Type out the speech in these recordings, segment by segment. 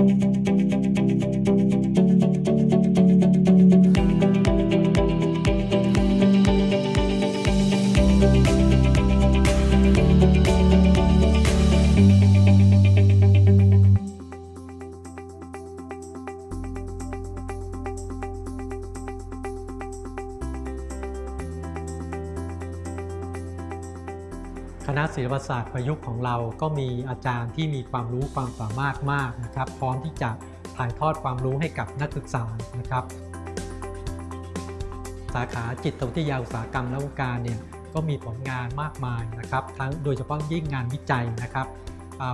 Thank you. คณะศิลปศาสตร์ประยุกต์ของเราก็มีอาจารย์ที่มีความรู้ความสามารถมากนะครับ พร้อมที่จะถ่ายทอดความรู้ให้กับนักศึกษานะครับ สาขาจิตวิทยาอุตสาหกรรมและวงการเนี่ยก็มีผลงานมากมายนะครับ ทั้งโดยเฉพาะยิ่งงานวิจัยนะครับ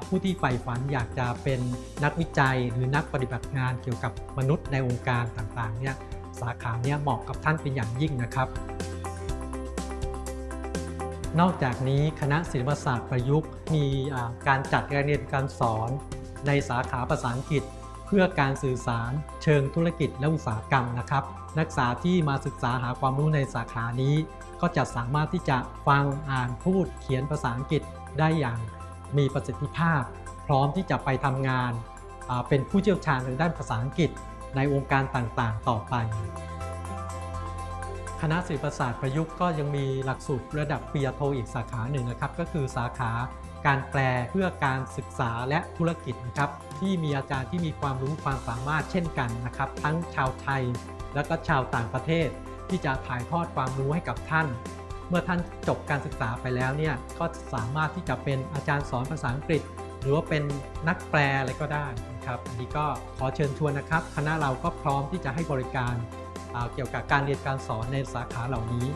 ผู้ที่ใฝ่ฝันอยากจะเป็นนักวิจัยหรือนักปฏิบัติงานเกี่ยวกับมนุษย์ในองค์การต่างๆเนี่ยสาขาเนี้เหมาะกับท่านเป็นอย่างยิ่งนะครับ นอกจากนี้คณะศิลปศาสตร์ประยุกต์ มีการจัดการเรียนการสอน ในสาขาภาษาอังกฤษ เพื่อการสื่อสาร เชิงธุรกิจและอุตสาหกรรมนะครับ นักศึกษาที่มาศึกษาหาความรู้ในสาขานี้ ก็จะสามารถที่จะฟังอ่านพูดเขียนภาษาอังกฤษได้อย่างมีประสิทธิภาพ พร้อมที่จะไปทำงาน เป็นผู้เชี่ยวชาญทางด้านภาษาอังกฤษในองค์การต่างๆ ต่อไป คณะศิลปศาสตร์ประยุกต์ก็ยังมีหลักสูตรระดับปริญญาโทอีกสาขาหนึ่งนะครับ ก็คือสาขาการแปลเพื่อการศึกษาและธุรกิจนะครับ ที่มีอาจารย์ที่มีความรู้ความสามารถเช่นกันนะครับ ทั้งชาวไทย และก็ชาวต่างประเทศ ที่จะถ่ายทอดความรู้ให้กับท่าน เมื่อท่านจบการศึกษาไปแล้วเนี่ยก็สามารถที่จะเป็นอาจารย์สอนภาษาอังกฤษ หรือว่าเป็นนักแปลอะไรก็ได้นะครับอันนี้ก็ขอเชิญชวนนะครับ คณะเราก็พร้อมที่จะให้บริการ เกี่ยวกับการเรียนการสอนในสาขาเหล่านี้